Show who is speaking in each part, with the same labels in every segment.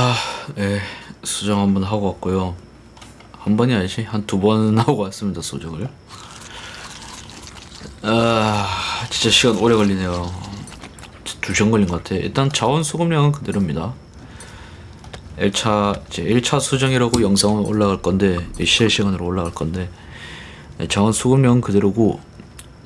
Speaker 1: 아, 네. 수정 한번 하고 왔고요. 한 번이 아니지 한 두 번 하고 왔습니다 수정을. 아, 진짜 시간 오래 걸리네요. 두 시간 걸린 것 같아. 일단 자원 수급량은 그대로입니다. 1차 이제 1차 수정이라고 영상은 올라갈 건데 실시간으로 올라갈 건데 네, 자원 수급량은 그대로고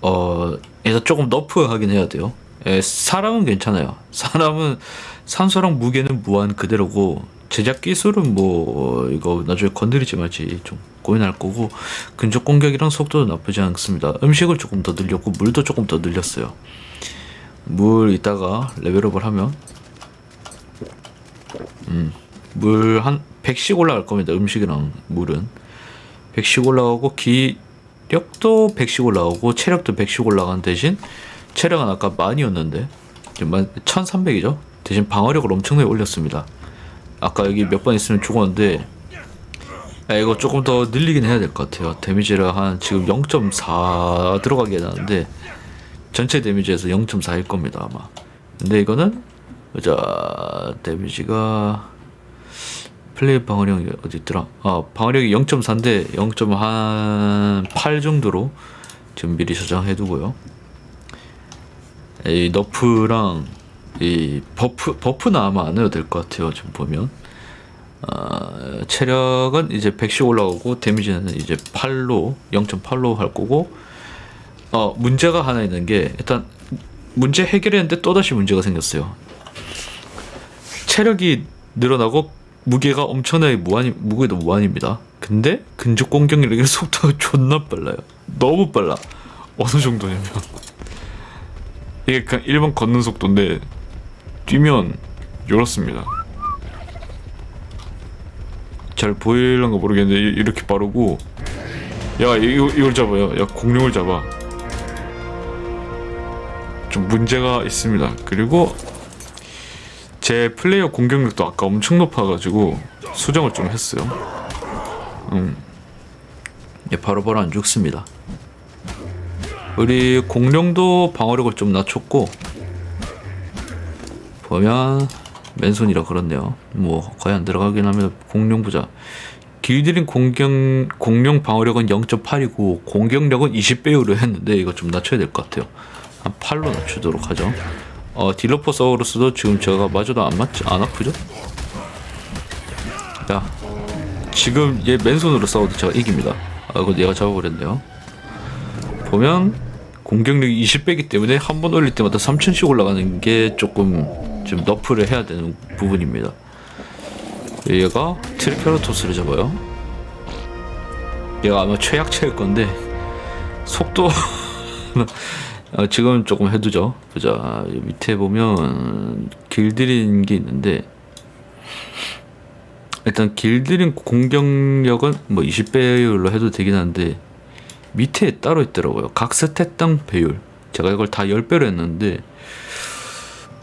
Speaker 1: 어 일단 조금 너프하긴 해야 돼요. 예, 사람은 괜찮아요. 사람은 산소랑 무게는 무한 그대로고 제작 기술은 뭐 어, 이거 나중에 건드리지 말지 좀 고민할 거고 근접 공격이랑 속도도 나쁘지 않습니다. 음식을 조금 더 늘렸고 물도 조금 더 늘렸어요. 물 이따가 레벨업을 하면 음, 물 한 100씩 올라갈 겁니다. 음식이랑 물은 100씩 올라가고 기력도 100씩 올라가고 체력도 100씩 올라간 대신 체력은 아까 만이었는데 지금 1300이죠. 대신 방어력을 엄청나게 올렸습니다. 아까 여기 몇 번 있으면 죽었는데 야, 이거 조금 더 늘리긴 해야 될 것 같아요. 데미지를 한 지금 0.4 들어가게 해놨는데 전체 데미지에서 0.4일 겁니다 아마. 근데 이거는 자 데미지가 플레이 방어력이 어디 있더라? 아 방어력이 0.4인데 0.8 정도로 지금 미리 저장해두고요. 이 너프랑 이 버프 버프는 아마 안 해도 될 것 같아요. 지금 보면 어, 체력은 이제 110 올라가고 데미지는 이제 8로 0.8로 할 거고 어 문제가 하나 있는 게 일단 문제 해결했는데 또다시 문제가 생겼어요. 체력이 늘어나고 무게가 엄청나게 무한 무게도 무한입니다. 근데 근접 공격력의 속도가 존나 빨라요. 너무 빨라. 어느 정도냐면 이게 그냥 일반 걷는 속도인데 뛰면 이렇습니다. 잘 보일런가 모르겠는데 이- 이렇게 빠르고 야 이거 이걸 잡아요. 야 공룡을 잡아. 좀 문제가 있습니다. 그리고 제 플레이어 공격력도 아까 엄청 높아가지고 수정을 좀 했어요. 음, 예, 바로바로 안 죽습니다. 우리 공룡도 방어력을 좀 낮췄고 보면 맨손이라 그렇네요. 뭐 거의 안 들어가긴 하면 공룡 보자. 길들인 공격 공룡 방어력은 0.8이고 공격력은 20배율로 했는데 이거 좀 낮춰야 될 것 같아요. 한 8로 낮추도록 하죠. 어 딜로포사우루스도 지금 제가 맞아도 안 맞지 안 아프죠? 야 지금 얘 맨손으로 싸워도 제가 이깁니다. 아 이거 얘가 잡아버렸네요. 보면 공격력이 20배기 때문에 한 번 올릴 때마다 3000씩 올라가는 게 조금 좀 너프를 해야 되는 부분입니다. 얘가 트리케라토스를 잡아요. 얘가 아마 최약체일 건데 속도 어, 지금 조금 해두죠. 보자 이 밑에 보면 길들인 게 있는데 일단 길들인 공격력은 뭐 20배율로 해도 되긴 한데 밑에 따로 있더라고요. 각 스탯당 배율. 제가 이걸 다 10배로 했는데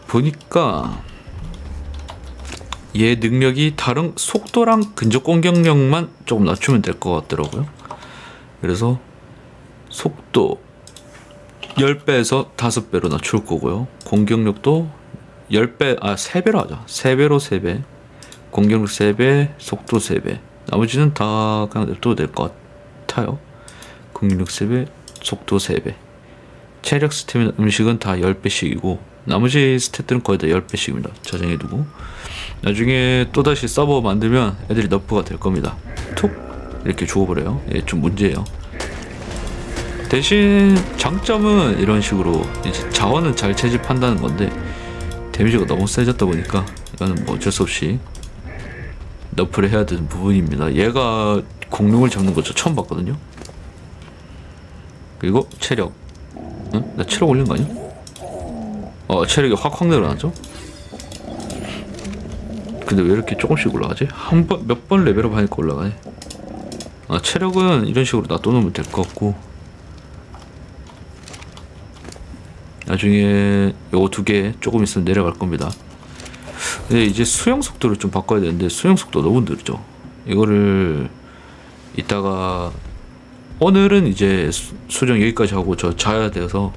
Speaker 1: 보니까 얘 능력이 다른 속도랑 근접 공격력만 조금 낮추면 될 것 같더라고요. 그래서 속도 10배에서 5배로 낮출 거고요. 공격력도 10배, 아, 3배로 하자. 3배로 3배. 공격력 3배, 속도 3배. 나머지는 다 그냥 냅둬도 될 것 같아요. 공격력 3배, 속도 3배. 체력 스태미나 음식은 다 10배씩이고 나머지 스탯들은 거의 다 10배씩입니다. 저장해두고 나중에 또다시 서버 만들면 애들이 너프가 될 겁니다. 툭 이렇게 죽어버려요. 예, 좀 문제예요. 대신 장점은 이런 식으로 이제 자원은 잘 채집한다는 건데 데미지가 너무 세졌다 보니까 이거는 뭐 어쩔 수 없이 너프를 해야 되는 부분입니다. 얘가 공룡을 잡는 거저 처음 봤거든요. 그리고 체력. 응? 나 체력 올린 거 아니야? 어 체력이 확확 늘어나죠? 근데 왜 이렇게 조금씩 올라가지? 한 번 몇 번 레벨업 하니까 올라가네. 아 체력은 이런 식으로 놔둬놓으면 될 것 같고 나중에 요거 두 개 조금 있으면 내려갈 겁니다. 근데 이제 수영 속도를 좀 바꿔야 되는데 수영 속도 너무 느리죠. 이거를 이따가 오늘은 이제 수- 수정 여기까지 하고 저 자야 돼서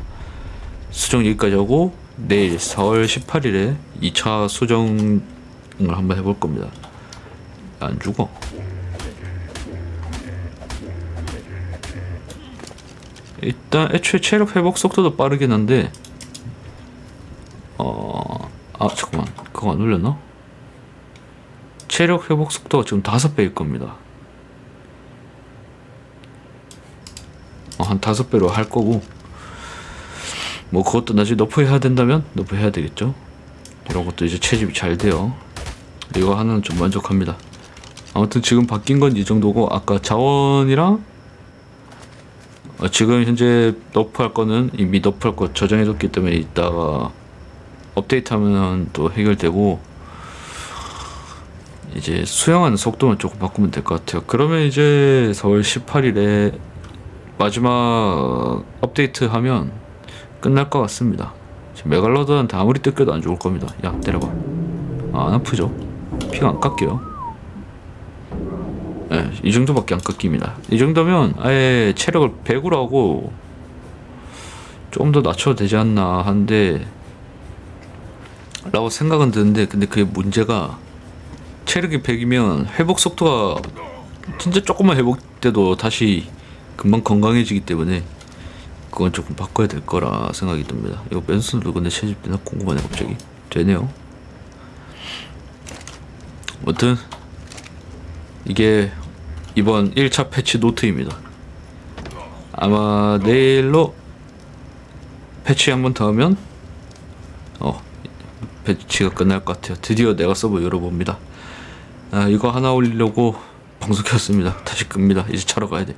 Speaker 1: 수정 여기까지 하고 내일 4월 18일에 2차 수정 걸 한번 해볼 겁니다. 안 죽어. 일단 애초에 체력 회복 속도도 빠르긴 한데 어... 아 잠깐만 그거 안 올렸나? 체력 회복 속도가 지금 다섯 배일 겁니다. 한 다섯 배로 할 거고 뭐 그것도 나중에 너프해야 된다면 너프해야 되겠죠. 이런 것도 이제 채집이 잘 돼요. 이거 하나는 좀 만족합니다. 아무튼 지금 바뀐 건 이 정도고 아까 자원이랑 어, 지금 현재 너프할 거는 이미 너프할 거 저장해뒀기 때문에 이따가 업데이트하면 또 해결되고 이제 수영하는 속도만 조금 바꾸면 될 것 같아요. 그러면 이제 4월 18일에 마지막 업데이트 하면 끝날 것 같습니다. 지금 메갈로돈한테 아무리 뜯겨도 안 죽을 겁니다. 야 때려봐. 아, 안 아프죠? 피가 안 깎여요. 네, 이 정도밖에 안 깎입니다. 이 정도면 아예 체력을 100으로 하고 좀 더 낮춰도 되지 않나 하는데 라고 생각은 드는데 근데 그게 문제가 체력이 100이면 회복 속도가 진짜 조금만 회복돼도 다시 금방 건강해지기 때문에 그건 조금 바꿔야 될 거라 생각이 듭니다. 이거 맨손으로 근데 채집되나 궁금하네 갑자기. 되네요. 아무튼 이게 이번 1차 패치 노트입니다. 아마 내일로 패치 한 번 더 하면 어 패치가 끝날 것 같아요. 드디어 내가 서버 열어봅니다. 아, 이거 하나 올리려고 방송 켰습니다. 다시 끕니다. 이제 자러 가야 돼.